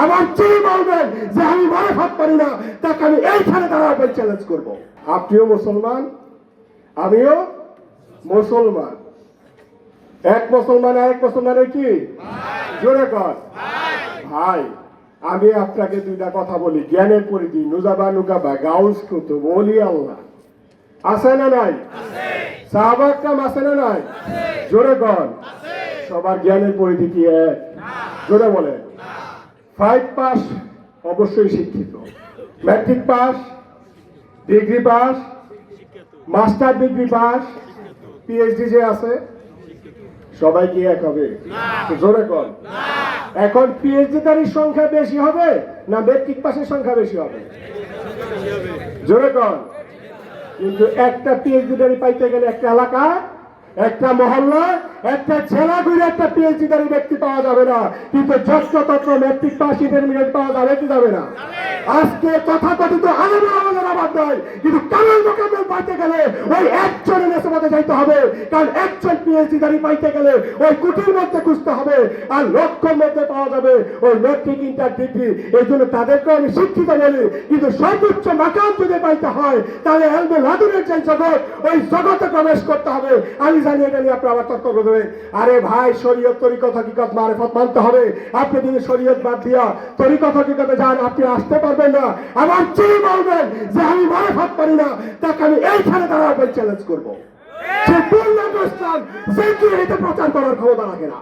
আমার চেয়ে বলবেন যে আমি মারেফত পারি না, তাকে আমি এইখানে দাঁড়াবে চ্যালেঞ্জ করব। আপনিও মুসলমান, আমিও মুসলমান। এক মুসলমান আর এক মুসলমানের কি? জোরে কর ভাই, আমি আপনাকে দুইটা কথা বলি, জ্ঞানের পরিধি, নুজাবা নুকাবা গাউস কুতুব বলি আল্লাহ। আছে না নাই? সাহাবাক কাম আছে না নাই? জোরে কর সবার জ্ঞানের পরিধি কি এক? জোরে বলেন। ফাইভ পাস অবশ্যই শিক্ষিত। Matric pass degree pass master degree pass PhD যে আছে সবাই কি এক হবে? জোরে কর। এখন পিএইচডি দারির সংখ্যা বেশি হবে না ম্যাট্রিক পাসের সংখ্যা বেশি হবে? জোরে কর। কিন্তু একটা পিএইচডি দারি পাইতে গেলে একটা এলাকা একটা মহল্লা, একটা ছেলা ঘুরে একটা পিএইচডি দারি ব্যক্তি পাওয়া যাবে না। কিন্তু যত্রতত্র ম্যাট্রিক পাস ইন্টারমিডিয়েট পাওয়া যাবে কি যাবে না? আজকে তথাকথিত অভাব নয়, কিন্তু মোকামেল পাইতে গেলে ওই একজনের যাইতে হবে, কারণ একজন পাইতে গেলে ওই কুটির মধ্যে খুঁজতে হবে আর মধ্যে পাওয়া যাবে ওই ম্যাট্রিক ইন্টার ডিগ্রি এই জন্য আমি শিক্ষিত বলি, কিন্তু সর্বোচ্চ মাকাম যদি পাইতে হয়, তাহলে এলবে লাদুরের যে জগৎ, ওই জগতে প্রবেশ করতে হবে। আমি জানি এটা নিয়ে আপনি আবার তর্ক করে দেবেন আরে ভাই, শরীয়ত তরিকত মারেফত মানতে হবে। আপনি যদি শরীয়ত বাদ দিয়া তরিকত যান, আপনি আসতে পারবেন না। আমার চেয়ে বলবেন যে আমি পারি না, তাকে আমি এইখানে দাঁড়াবে চ্যালেঞ্জ করব। সে পূর্ণ অবস্থান সেঞ্চুরিতে প্রচার করার ক্ষমতা রাখে না।